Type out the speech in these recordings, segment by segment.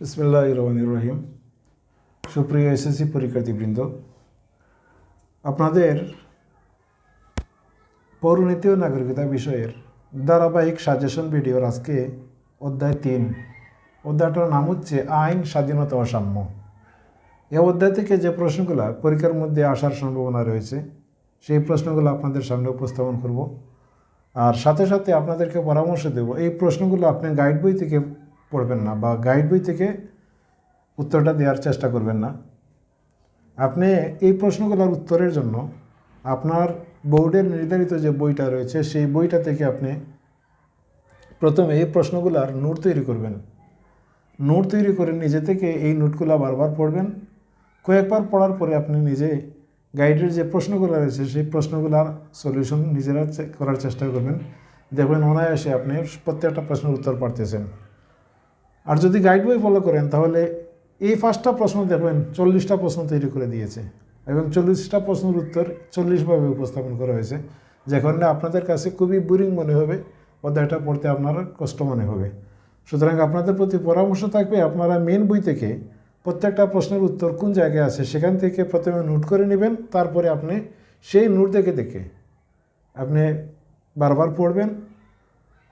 বিসমুল্লাহ রহমান রহিম। সুপ্রিয় এসএসসি পরীক্ষার্থীবৃন্দ, আপনাদের পৌরনীতি ও নাগরিকতা বিষয়ের ধারাবাহিক সাজেশন ভিডিওর আজকে অধ্যায় তিন। অধ্যায়টার নাম হচ্ছে আইন, স্বাধীনতা ও সাম্য। এই অধ্যায় থেকে যে প্রশ্নগুলো পরীক্ষার মধ্যে আসার সম্ভাবনা রয়েছে, সেই প্রশ্নগুলো আপনাদের সামনে উপস্থাপন করব। আর সাথে সাথে আপনাদেরকে পরামর্শ দেব, এই প্রশ্নগুলো আপনি গাইড বই থেকে পড়বেন না বা গাইড বই থেকে উত্তরটা দেওয়ার চেষ্টা করবেন না। আপনি এই প্রশ্নগুলোর উত্তরের জন্য আপনার বোর্ডের নির্ধারিত যে বইটা রয়েছে, সেই বইটা থেকে আপনি প্রথমে এই প্রশ্নগুলোর নোট তৈরি করবেন। নোট তৈরি করে নিজে থেকে এই নোটগুলো বারবার পড়বেন। কয়েকবার পড়ার পরে আপনি নিজে গাইডের যে প্রশ্নগুলো রয়েছে, সেই প্রশ্নগুলোর সলিউশন নিজেরা করার চেষ্টা করবেন। দেখবেন অনায়াসে আপনি প্রত্যেকটা প্রশ্নের উত্তর পারতেছেন। আর যদি গাইড বই ফলো করেন, তাহলে এই পাঁচটা প্রশ্ন দেখবেন চল্লিশটা প্রশ্ন তৈরি করে দিয়েছে এবং চল্লিশটা প্রশ্নের উত্তর চল্লিশভাবে উপস্থাপন করা হয়েছে যেখানে আপনাদের কাছে খুবই বোরিং মনে হবে, অধ্যায়টা পড়তে আপনার কষ্ট মনে হবে। সুতরাং আপনাদের প্রতি পরামর্শ থাকবে, আপনারা মেন বই থেকে প্রত্যেকটা প্রশ্নের উত্তর কোন জায়গায় আছে সেখান থেকে প্রথমে নোট করে নেবেন, তারপরে আপনি সেই নোট দেখে দেখে আপনি বারবার পড়বেন।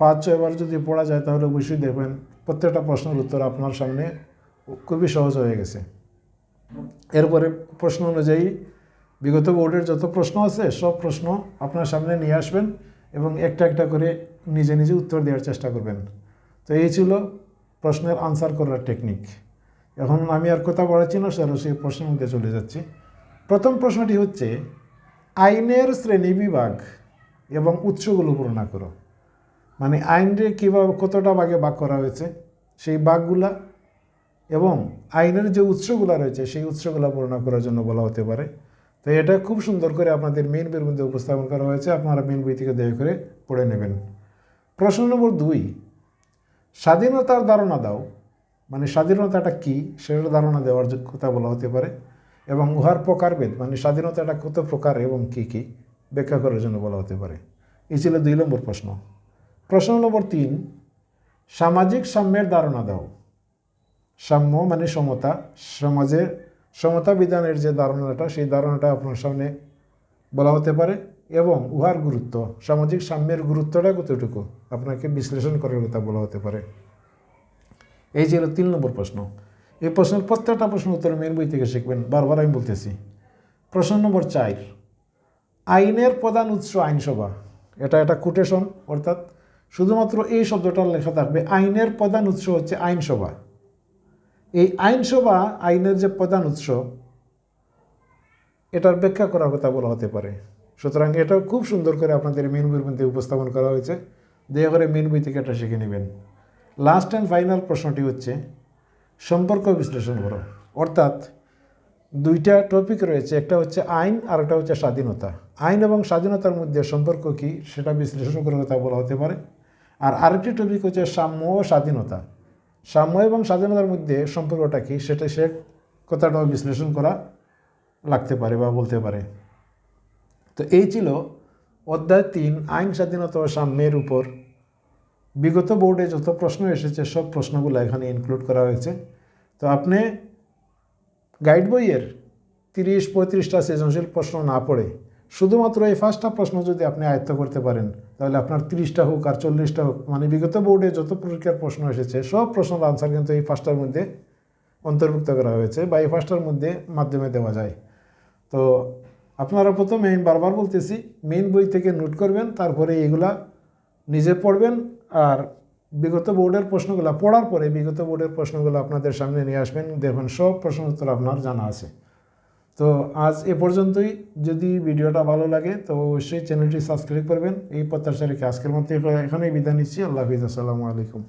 পাঁচ, ছয়বার যদি পড়া যায়, তাহলে অবশ্যই দেখবেন প্রত্যেকটা প্রশ্নের উত্তর আপনার সামনে খুবই সহজ হয়ে গেছে। এরপরে প্রশ্ন অনুযায়ী বিগত বোর্ডের যত প্রশ্ন আছে, সব প্রশ্ন আপনার সামনে নিয়ে আসবেন এবং একটা একটা করে নিজে নিজে উত্তর দেওয়ার চেষ্টা করবেন। তো এই ছিল প্রশ্নের আনসার করার টেকনিক এখন আমি আর কথা বাড়াচ্ছি না সরাসরি প্রশ্নের মধ্যে চলে যাচ্ছি। প্রথম প্রশ্নটি হচ্ছে, আইনের শ্রেণি বিভাগ এবং উৎসগুলো পূর্ণ করো। মানে আইনরে কীভাবে, কতটা ভাগে ভাগ করা হয়েছে? সেই বাঘগুলা এবং আইনের যে উৎসগুলো রয়েছে, সেই উৎসগুলো বর্ণনা করার জন্য বলা হতে পারে। তো এটা খুব সুন্দর করে আপনাদের মেন বইয়ের মধ্যে উপস্থাপন করা হয়েছে। আপনারা মেন বই থেকে দয়া করে পড়ে নেবেন। প্রশ্ন নম্বর দুই, স্বাধীনতার ধারণা দাও। মানে স্বাধীনতাটা কী, সেটার ধারণা দেওয়ার কথা বলা হতে পারে। এবং উহার প্রকারভেদ মানে স্বাধীনতাটা কত প্রকার এবং কী কী, ব্যাখ্যা করার জন্য বলা হতে পারে। এই ছিল দুই নম্বর প্রশ্ন। প্রশ্ন নম্বর তিন, সামাজিক সাম্যের ধারণা দাও। সাম্য মানে সমতা। সমাজের সমতা বিধানের যে ধারণাটা, সেই ধারণাটা আপনার সামনে বলা হতে পারে এবং উহার গুরুত্ব। সামাজিক সাম্যের গুরুত্বটা কতটুকু? আপনাকে বিশ্লেষণ করার কথা বলা হতে পারে। এই ছিল তিন নম্বর প্রশ্ন। এই প্রশ্নের প্রত্যেকটা প্রশ্ন উত্তর মেন বই থেকে শিখবেন। বারবার আমি বলতেছি। প্রশ্ন নম্বর চার, আইনের প্রধান উৎস আইনসভা। এটা একটা কোটেশন অর্থাৎ শুধুমাত্র এই শব্দটা লেখা থাকবে, আইনের প্রধান উৎস হচ্ছে আইনসভা। এই আইনসভা, আইনের যে প্রধান উৎস, এটার ব্যাখ্যা করার কথা বলা হতে পারে। সুতরাং এটাও খুব সুন্দর করে আপনাদের মেন বইয়ের মধ্যে উপস্থাপন করা হয়েছে। দয়া করে মেন বই থেকে এটা শিখে নেবেন। লাস্ট অ্যান্ড ফাইনাল প্রশ্নটি হচ্ছে, সম্পর্ক বিশ্লেষণ করো। অর্থাৎ দুইটা টপিক রয়েছে, একটা হচ্ছে আইন আর একটা হচ্ছে স্বাধীনতা। আইন এবং স্বাধীনতার মধ্যে সম্পর্ক কী, সেটা বিশ্লেষণ করার কথা বলা হতে পারে। আর আরেকটি টপিক হচ্ছে সাম্য ও স্বাধীনতা। সাম্য এবং স্বাধীনতার মধ্যে সম্পর্কটা কী সেটা সে কথাটাও বিশ্লেষণ করা লাগতে পারে বা বলতে পারে। তো এই ছিল অধ্যায় তিন, আইন, স্বাধীনতা ও সাম্যের উপর। বিগত বোর্ডে যত প্রশ্ন এসেছে, সব প্রশ্নগুলো এখানে ইনক্লুড করা হয়েছে। তো আপনি গাইড বইয়ের তিরিশ, পঁয়ত্রিশটা সৃজনশীল প্রশ্ন না পড়ে শুধুমাত্র এই পাঁচটা প্রশ্ন যদি আপনি আয়ত্ত করতে পারেন, তাহলে আপনার তিরিশটা হোক আর চল্লিশটা হোক মানে বিগত বোর্ডে যত পরীক্ষার প্রশ্ন এসেছে, সব প্রশ্নের আনসার কিন্তু এই ফার্স্টটার মধ্যে অন্তর্ভুক্ত করা হয়েছে বা এই ফার্স্টটার মধ্যে মাধ্যমে দেওয়া যায়। তো আপনারা প্রথমে আমি বারবার বলতেছি মেইন বই থেকে নোট করবেন, তারপরে এগুলা নিজে পড়বেন আর বিগত বোর্ডের প্রশ্নগুলো পড়ার পরে বিগত বোর্ডের প্রশ্নগুলো আপনাদের সামনে নিয়ে আসবেন, দেখবেন সব প্রশ্ন উত্তর আপনার জানা আছে। তো আজ এ পর্যন্তই। যদি ভিডিওটা ভালো লাগে, তো অবশ্যই চ্যানেলটি সাবস্ক্রাইব করবেন। এই প্রত্যাশা রেখে আজকের মধ্যে এখানেই বিদায় নিচ্ছি। আল্লাহ হাফিজ। আসসালামু আলাইকুম।